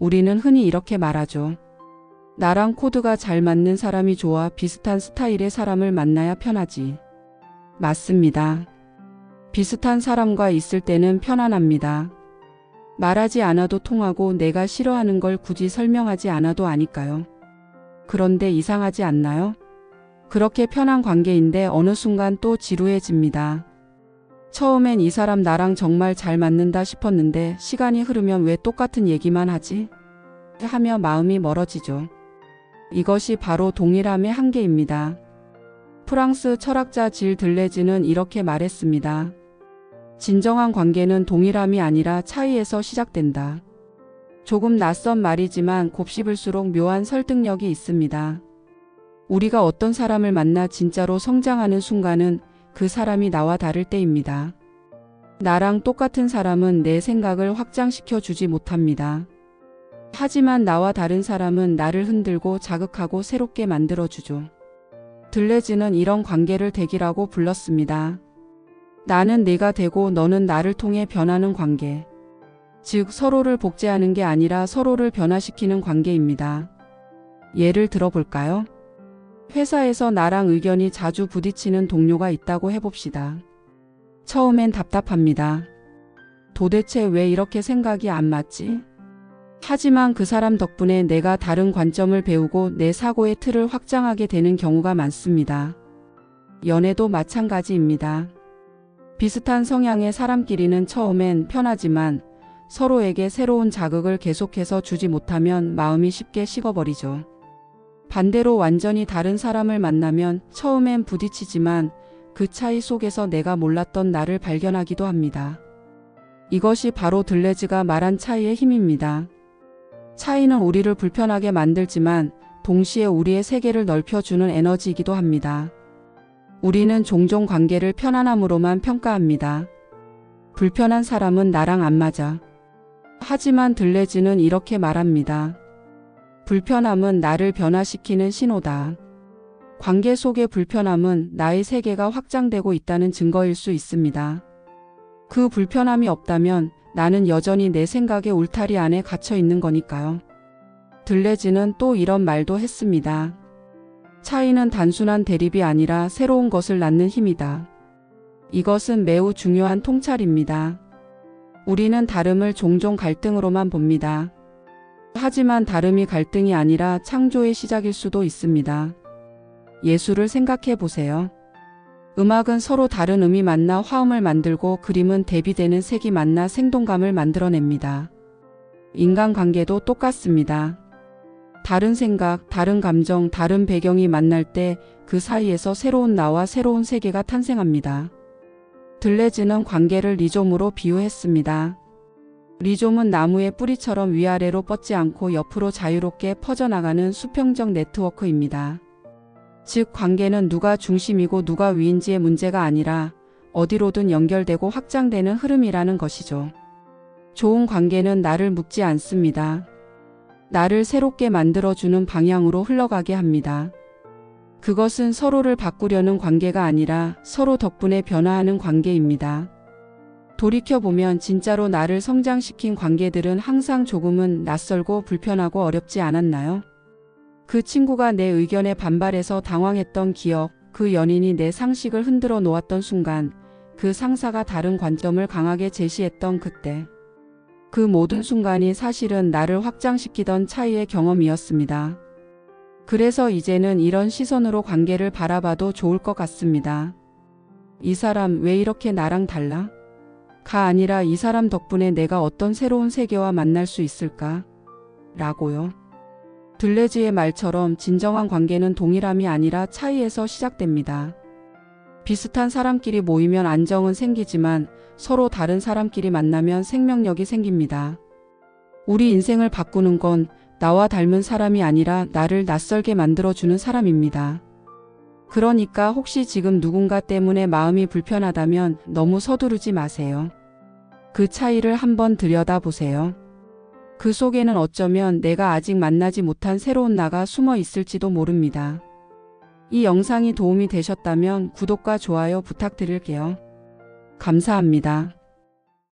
우리는 흔히 이렇게 말하죠. 나랑 코드가 잘 맞는 사람이 좋아 비슷한 스타일의 사람을 만나야 편하지. 맞습니다. 비슷한 사람과 있을 때는 편안합니다. 말하지 않아도 통하고 내가 싫어하는 걸 굳이 설명하지 않아도 아니까요. 그런데 이상하지 않나요? 그렇게 편한 관계인데 어느 순간 또 지루해집니다. 처음엔 이 사람 나랑 정말 잘 맞는다 싶었는데 시간이 흐르면 왜 똑같은 얘기만 하지? 하며 마음이 멀어지죠. 이것이 바로 동일함의 한계입니다. 프랑스 철학자 질 들레즈는 이렇게 말했습니다. 진정한 관계는 동일함이 아니라 차이에서 시작된다. 조금 낯선 말이지만 곱씹을수록 묘한 설득력이 있습니다. 우리가 어떤 사람을 만나 진짜로 성장하는 순간은 그 사람이 나와 다를 때입니다. 나랑 똑같은 사람은 내 생각을 확장시켜 주지 못합니다. 하지만 나와 다른 사람은 나를 흔들고 자극하고 새롭게 만들어 주죠. 들레즈는 이런 관계를 대기라고 불렀습니다. 나는 내가 되고 너는 나를 통해 변하는 관계. 즉, 서로를 복제하는 게 아니라 서로를 변화시키는 관계입니다. 예를 들어볼까요? 회사에서 나랑 의견이 자주 부딪히는 동료가 있다고 해봅시다. 처음엔 답답합니다. 도대체 왜 이렇게 생각이 안 맞지? 하지만 그 사람 덕분에 내가 다른 관점을 배우고 내 사고의 틀을 확장하게 되는 경우가 많습니다. 연애도 마찬가지입니다. 비슷한 성향의 사람끼리는 처음엔 편하지만 서로에게 새로운 자극을 계속해서 주지 못하면 마음이 쉽게 식어버리죠. 반대로 완전히 다른 사람을 만나면 처음엔 부딪히지만 그 차이 속에서 내가 몰랐던 나를 발견하기도 합니다. 이것이 바로 들레즈가 말한 차이의 힘입니다. 차이는 우리를 불편하게 만들지만 동시에 우리의 세계를 넓혀주는 에너지이기도 합니다. 우리는 종종 관계를 편안함으로만 평가합니다. 불편한 사람은 나랑 안 맞아. 하지만 들레즈는 이렇게 말합니다. 불편함은 나를 변화시키는 신호다. 관계 속의 불편함은 나의 세계가 확장되고 있다는 증거일 수 있습니다. 그 불편함이 없다면 나는 여전히 내 생각의 울타리 안에 갇혀 있는 거니까요. 들레즈는 또 이런 말도 했습니다. 차이는 단순한 대립이 아니라 새로운 것을 낳는 힘이다. 이것은 매우 중요한 통찰입니다. 우리는 다름을 종종 갈등으로만 봅니다. 하지만 다름이 갈등이 아니라 창조의 시작일 수도 있습니다. 예술을 생각해 보세요. 음악은 서로 다른 음이 만나 화음을 만들고 그림은 대비되는 색이 만나 생동감을 만들어냅니다. 인간관계도 똑같습니다. 다른 생각, 다른 감정, 다른 배경이 만날 때 그 사이에서 새로운 나와 새로운 세계가 탄생합니다. 들레즈는 관계를 리좀으로 비유했습니다. 리좀은 나무의 뿌리처럼 위아래로 뻗지 않고 옆으로 자유롭게 퍼져나가는 수평적 네트워크입니다. 즉, 관계는 누가 중심이고 누가 위인지의 문제가 아니라 어디로든 연결되고 확장되는 흐름이라는 것이죠. 좋은 관계는 나를 묶지 않습니다. 나를 새롭게 만들어주는 방향으로 흘러가게 합니다. 그것은 서로를 바꾸려는 관계가 아니라 서로 덕분에 변화하는 관계입니다. 돌이켜보면 진짜로 나를 성장시킨 관계들은 항상 조금은 낯설고 불편하고 어렵지 않았나요? 그 친구가 내 의견에 반발해서 당황했던 기억, 그 연인이 내 상식을 흔들어 놓았던 순간, 그 상사가 다른 관점을 강하게 제시했던 그때. 그 모든 순간이 사실은 나를 확장시키던 차이의 경험이었습니다. 그래서 이제는 이런 시선으로 관계를 바라봐도 좋을 것 같습니다. 이 사람 왜 이렇게 나랑 달라? 가 아니라 이 사람 덕분에 내가 어떤 새로운 세계와 만날 수 있을까? 라고요. 들레즈의 말처럼 진정한 관계는 동일함이 아니라 차이에서 시작됩니다. 비슷한 사람끼리 모이면 안정은 생기지만 서로 다른 사람끼리 만나면 생명력이 생깁니다. 우리 인생을 바꾸는 건 나와 닮은 사람이 아니라 나를 낯설게 만들어주는 사람입니다. 그러니까 혹시 지금 누군가 때문에 마음이 불편하다면 너무 서두르지 마세요. 그 차이를 한번 들여다보세요. 그 속에는 어쩌면 내가 아직 만나지 못한 새로운 나가 숨어 있을지도 모릅니다. 이 영상이 도움이 되셨다면 구독과 좋아요 부탁드릴게요. 감사합니다.